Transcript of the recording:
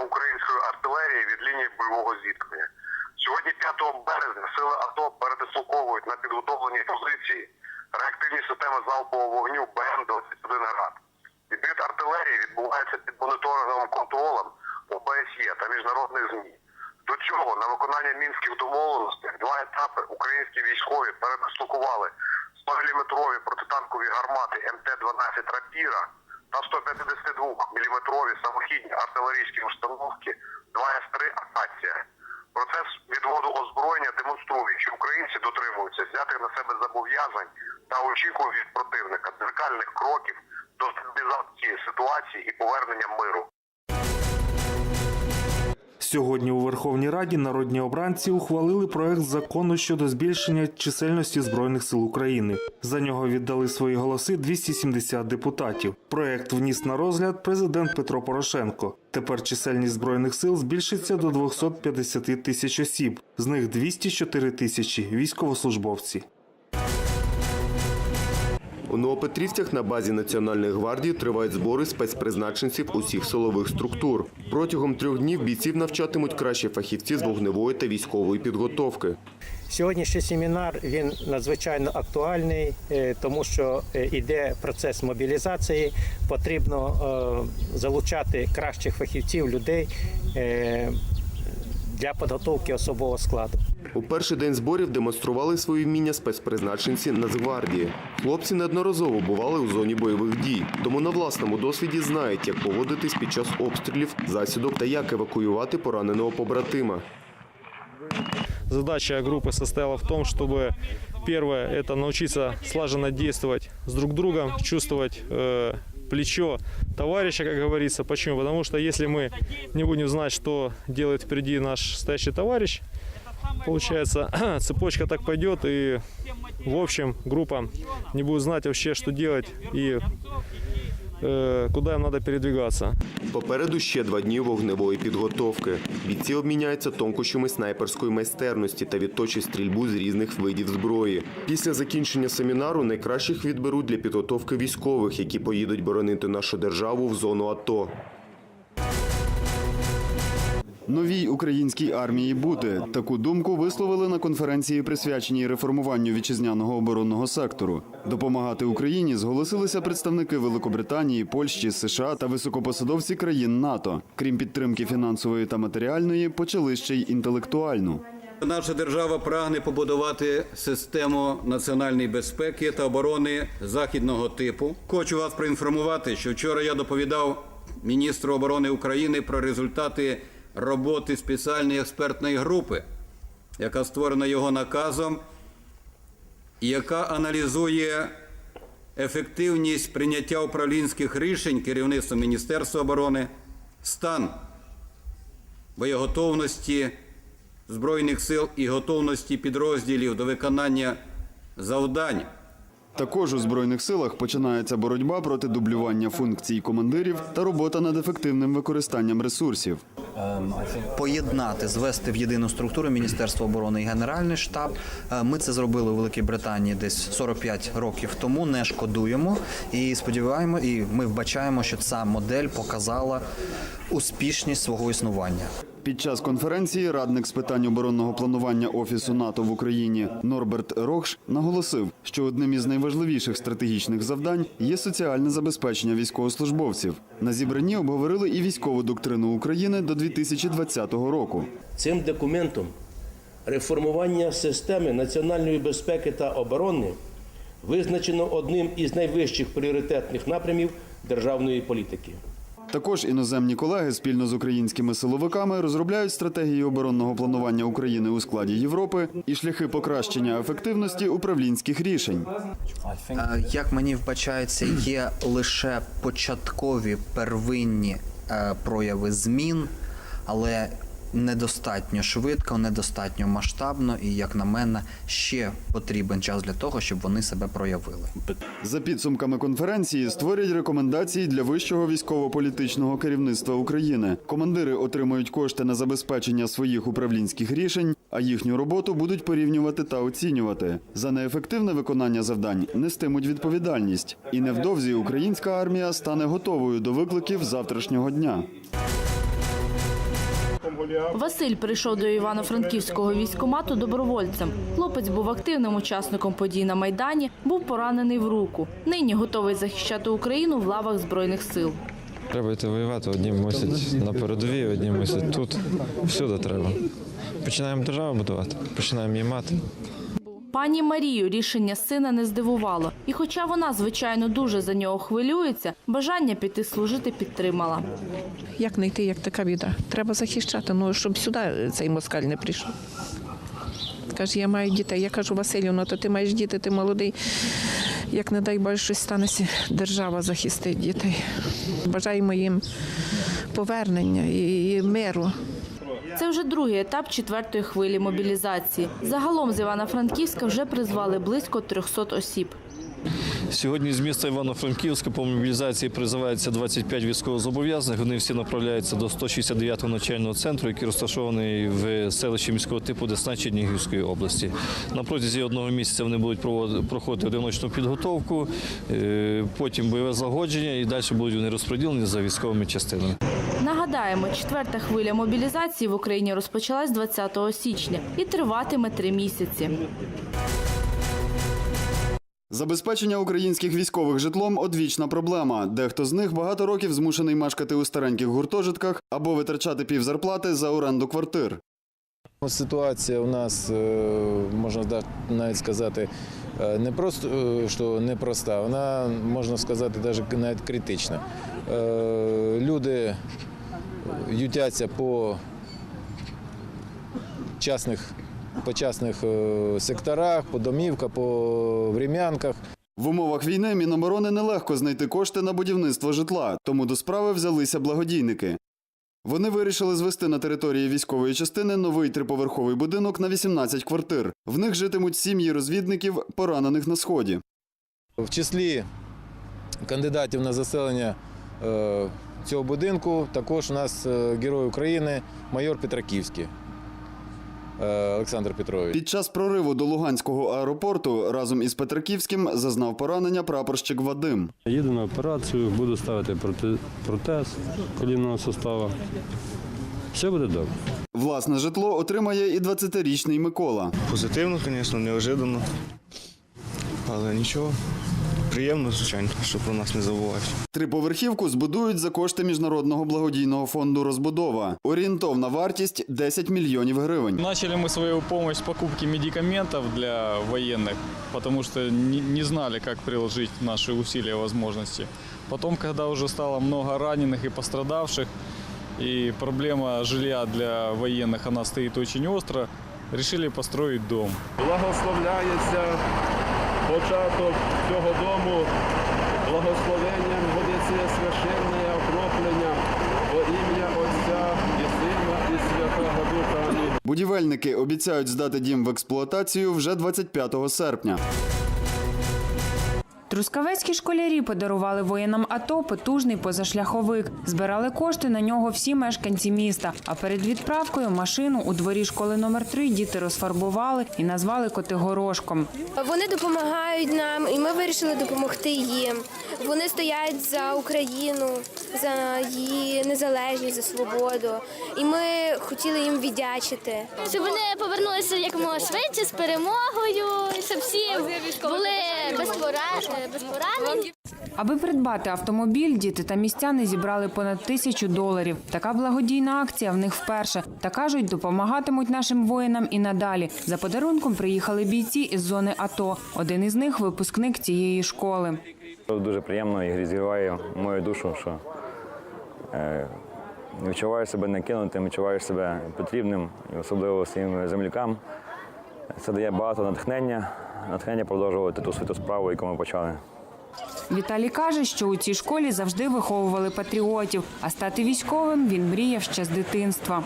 української артилерії від лінії бойового зіткнення. Сьогодні, 5 березня, сили АТО передислоковують на підготовлені позиції реактивні системи залпового вогню БМ-21 «Град». Відбір артилерії відбувається під моніторинговим контролем ОБСЄ та міжнародних ЗМІ. До цього на виконання мінських домовленостей два етапи українські військові передислокували 100-мм протитанкові гармати МТ-12 «Рапіра» та 152-мм самохідні артилерійські установки 2С-3 «Акація». Процес відводу озброєння демонструє, що українці дотримуються взятих на себе зобов'язань та очікують від противника дзеркальних кроків до стабілізації ситуації і повернення миру. Сьогодні у Верховній Раді народні обранці ухвалили проект закону щодо збільшення чисельності збройних сил України. За нього віддали свої голоси 270 депутатів. Проект вніс на розгляд президент Петро Порошенко. Тепер чисельність збройних сил збільшиться до 250 тисяч осіб, з них 204 тисячі військовослужбовці. У Новопетрівцях на базі Національної гвардії тривають збори спецпризначенців усіх силових структур. Протягом трьох днів бійців навчатимуть кращі фахівці з вогневої та військової підготовки. Сьогоднішній семінар він надзвичайно актуальний, е, тому що йде процес мобілізації. Потрібно е, залучати кращих фахівців, людей е, для підготовки особового складу. У перший день зборів демонстрували свої вміння спецпризначенці Нацгвардії. Хлопці неодноразово бували у зоні бойових дій, тому на власному досвіді знають, як поводитись під час обстрілів, засідок та як евакуювати пораненого побратима. Задача группы состояла в том, чтобы первое – это научиться слаженно действовать с друг другом, чувствовать э, плечо товарища, как говорится. Почему? Потому что если мы не будем знать, что делает впереди наш стоящий товарищ, получается, цепочка так пойдет, и в общем группа не будет знать вообще, что делать и э, їм треба передвигатися. Попереду ще два дні вогневої підготовки. Бійці обміняються тонкощами снайперської майстерності та відточать стрільбу з різних видів зброї. Після закінчення семінару найкращих відберуть для підготовки військових, які поїдуть боронити нашу державу в зону АТО. Новій українській армії бути таку думку висловили на конференції, присвяченій реформуванню вітчизняного оборонного сектору. Допомагати Україні зголосилися представники Великобританії, Польщі, США та високопосадовці країн НАТО. Крім підтримки фінансової та матеріальної, почали ще й інтелектуальну. Наша держава прагне побудувати систему національної безпеки та оборони західного типу. Хочу вас проінформувати, що вчора я доповідав міністру оборони України про результати роботи спеціальної експертної групи, яка створена його наказом, яка аналізує ефективність прийняття управлінських рішень керівництвом Міністерства оборони, стан боєготовності Збройних сил і готовності підрозділів до виконання завдань. Також у збройних силах починається боротьба проти дублювання функцій командирів та робота над ефективним використанням ресурсів. поєднати, звести в єдину структуру Міністерство оборони і Генеральний штаб. Е, Ми це зробили у Великій Британії десь 45 років тому. Не шкодуємо і сподіваємо, і ми вбачаємо, що ця модель показала успішність свого існування. Під час конференції радник з питань оборонного планування Офісу НАТО в Україні Норберт Рохш наголосив, що одним із найважливіших стратегічних завдань є соціальне забезпечення військовослужбовців. На зібранні обговорили і військову доктрину України до 2020 року. Цим документом реформування системи національної безпеки та оборони визначено одним із найвищих пріоритетних напрямів державної політики. Також іноземні колеги спільно з українськими силовиками розробляють стратегії оборонного планування України у складі Європи і шляхи покращення ефективності управлінських рішень. Як мені вбачається, є лише початкові первинні е, прояви змін, але недостатньо швидко, недостатньо масштабно, і як на мене, ще потрібен час для того, щоб вони себе проявили. За підсумками конференції створять рекомендації для вищого військово-політичного керівництва України. Командири отримують кошти на забезпечення своїх управлінських рішень, а їхню роботу будуть порівнювати та оцінювати. За неефективне виконання завдань нестимуть відповідальність. І невдовзі українська армія стане готовою до викликів завтрашнього дня. Василь прийшов до Івано-Франківського військомату добровольцем. Хлопець був активним учасником подій на майдані, був поранений в руку. Нині готовий захищати Україну в лавах збройних сил. Треба йти воювати. Одні мусять на передовій, одні мусять тут. Всюди треба. Починаємо державу будувати, починаємо її мати. Пані Марію рішення сина не здивувало, і хоча вона, звичайно, дуже за нього хвилюється, бажання піти служити підтримала. Як не йти, як така біда? Треба захищати, ну щоб сюди цей москаль не прийшов. Каже, я маю дітей. Я кажу, Василю, ну то ти маєш діти, ти молодий. Як не дай Боже, щось станеться, держава захистить дітей. Бажаємо їм повернення і миру. Це вже другий етап четвертої хвилі мобілізації. Загалом з Івано-Франківська вже призвали близько 300 осіб. Сьогодні з міста Івано-Франківська по мобілізації призивається 25 військовозобов'язаних. Вони всі направляються до 169-го навчального центру, який розташований в селищі міського типу Десна Чернігівської області. На протязі одного місяця вони будуть проходити одиночну підготовку, е, потім бойове загодження і далі будуть вони розподілені за військовими частинами. Нагадаємо, четверта хвиля мобілізації в Україні розпочалась 20 січня і триватиме три місяці. Забезпечення українських військових житлом одвічна проблема. Дехто з них багато років змушений мешкати у стареньких гуртожитках або витрачати півзарплати за оренду квартир. Ситуація у нас, е, можна навіть сказати, е, не просто е, що непроста, вона, можна сказати, навіть навіть критична. Люди ютяться по частних, по частних е, секторах, по домівках, по врем'янках. В умовах війни Міноборони нелегко знайти кошти на будівництво житла, тому до справи взялися благодійники. Вони вирішили звести на території військової частини новий триповерховий будинок на 18 квартир. В них житимуть сім'ї розвідників, поранених на сході. В числі кандидатів на заселення цього будинку також у нас е, герой України майор Петраківський е, Олександр Петрович. Під час прориву до Луганського аеропорту разом із Петраківським зазнав поранення прапорщик Вадим. Їду на операцію, буду ставити протез колінного суставу. Все буде добре. Власне житло отримає і 20-річний Микола. Позитивно, звісно, неожиданно. Але нічого Приємно, звичайно, що про нас не забувають. Триповерхівку збудують за кошти міжнародного благодійного фонду Розбудова. Орієнтовна вартість 10 мільйонів гривень. Начали мы свою помощь с покупки медикаментов для военных, потому что не, не знали, как приложить наши усилия и возможности. Потом, когда уже стало много раненых и пострадавших, и проблема жилья для военных, она стоит очень остро, решили построить дом. Благословляється початок цього дому благословенням водиці священне окроплення во ім'я Отця і Сина і Святого Духа. Будівельники обіцяють здати дім в експлуатацію вже 25 серпня. Трускавецькі школярі подарували воїнам АТО потужний позашляховик. Збирали кошти на нього всі мешканці міста. А перед відправкою машину у дворі школи номер 3 діти розфарбували і назвали Котигорошком. Вони допомагають нам, і ми вирішили допомогти їм. Вони стоять за Україну, за її незалежність, за свободу. І ми хотіли їм віддячити. Щоб вони повернулися якомога швидше з перемогою, щоб всі були без порад- без поранень. Аби придбати автомобіль, діти та містяни зібрали понад тисячу доларів. Така благодійна акція в них вперше. Та кажуть, допомагатимуть нашим воїнам і надалі. За подарунком приїхали бійці із зони АТО. Один із них випускник цієї школи. Дуже приємно і зігріває мою душу, що е, відчуваєш себе накинутим, відчуваєш себе потрібним, особливо своїм землякам. Це дає багато натхнення, натхнення продовжувати ту світу справу, яку ми почали. Віталій каже, що у цій школі завжди виховували патріотів, а стати військовим він мріяв ще з дитинства.